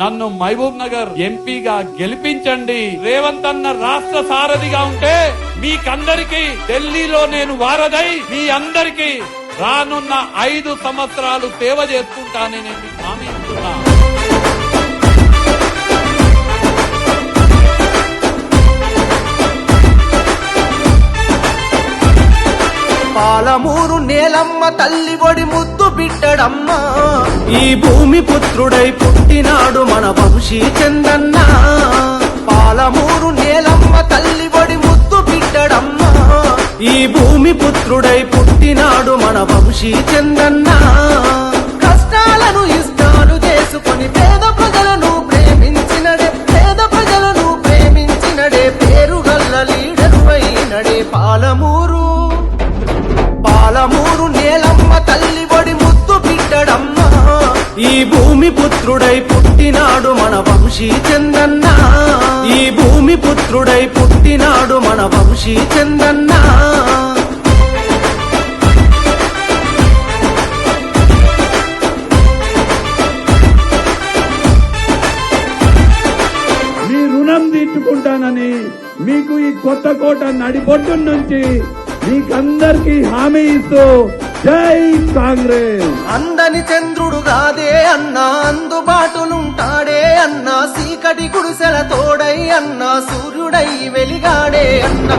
నన్ను మహబూబ్ నగర్ ఎంపీగా గెలిపించండి. రేవంత్ అన్న రాష్ట్ర సారథిగా ఉంటే మీకందరికి ఢిల్లీలో నేను వారదై మీ అందరికి రానున్న ఐదు సంవత్సరాలు సేవ చేసుకుంటానని నేను హామీ ఇస్తున్నాను పాలమూరు నేలమ్మ తల్లి ఒడి ముద్దు బిడ్డడమ్మ. ఈ భూమి పుత్రుడై పుట్టినాడు మన వంశీ చందన్న. పాలమూరు నేలమ్మ తల్లి ఒడి ముద్దు బిడ్డడమ్మ. ఈ భూమి పుత్రుడై పుట్టినాడు మన వంశీ చందన్న. భూమి పుత్రుడై పుట్టినాడు మన వంశీ చందన్న. ఈ భూమి పుత్రుడై పుట్టినాడు మన వంశీ చందన్న. మీ రుణం తీర్చుకుంటానని మీకు ఈ కొత్త కోట నడిపొట్టు నుంచి మీకందరికీ హామీ ఇస్తూ జై కాంగ్రెస్. అందని చంద్రుడు కాదే అన్న అందుబాటులుంటాడే అన్న సీకటి గుడిసెల తోడై అన్న సూర్యుడై వెలిగాడే అన్న.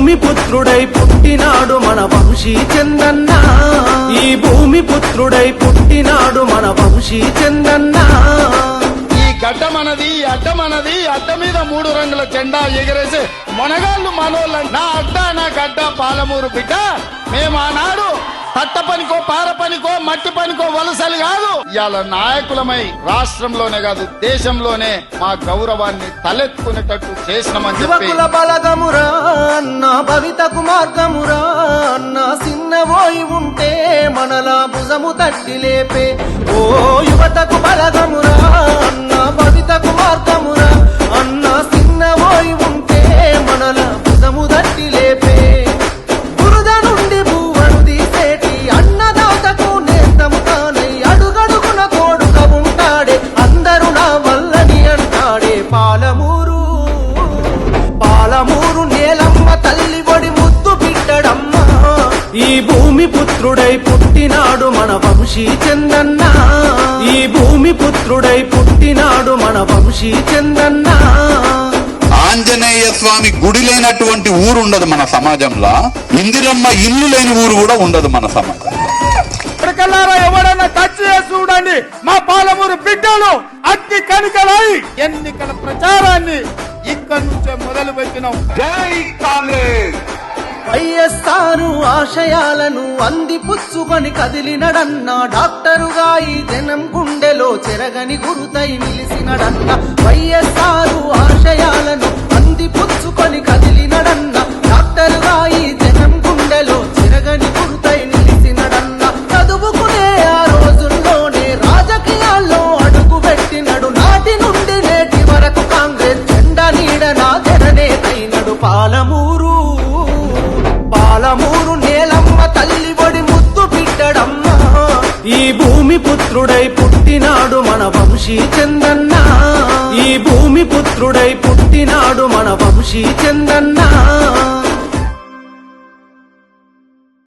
భూమి పుత్రుడై పుట్టినాడు మన వంశీ చందన్న. ఈ భూమి పుత్రుడై పుట్టినాడు మన వంశీ చందన్న. ఈ గడ్డ మనది అడ్డ మనది అడ్డ మీద మూడు రంగుల జెండా ఎగరేసే మొనగాళ్ళు మనోళ్ళ నా అడ్డ నా గడ్డ పాలమూరు బిడ్డ. మేమానాడు తట్ట పనికో పార పనికో మట్టి పనికో వలసలు కాదు. ఇవాళ నాయకులమై రాష్ట్రంలోనే కాదు దేశంలోనే మా గౌరవాన్ని తలెత్తుకునేటట్టు చేసినామని చెప్పి. యువకుల బలగమురా అన్న భవితకు మార్గమురా అన్న సిన్నబోయి ఉంటే మనలా భుజము తట్టి లేపే. ఓ యువతకు బలగమురా అన్న భవితకు పాలమూరు నేలమ్మ తల్లి ఒడి ముద్దు బిడ్డడమ్మ. ఈ భూమి పుత్రుడై పుట్టినాడు మన వంశీ చందన్న. ఈ భూమి పుత్రుడై పుట్టినాడు మన వంశీ చందన్న. ఆంజనేయ స్వామి గుడి లేనటువంటి ఊరు ఉండదు మన సమాజంలో. ఇందిరమ్మ ఇల్లు లేని ఊరు కూడా ఉండదు మన సమాజంలో. ఎవడన్నా కాంగ్రెస్. వైఎస్ఆర్ ఆశయాలను అంది పుచ్చుకొని కదిలినడన్న డాక్టరుగా ఈ జనం గుండెలో చెరగని గురుతై నిలిచినడన్న వైఎస్ఆర్ ఆశయాలను భూమి పుత్రుడై పుట్టినాడు మన వంశీ చందన్న. ఈ భూమి పుత్రుడై పుట్టినాడు మన వంశీ చందన్నా.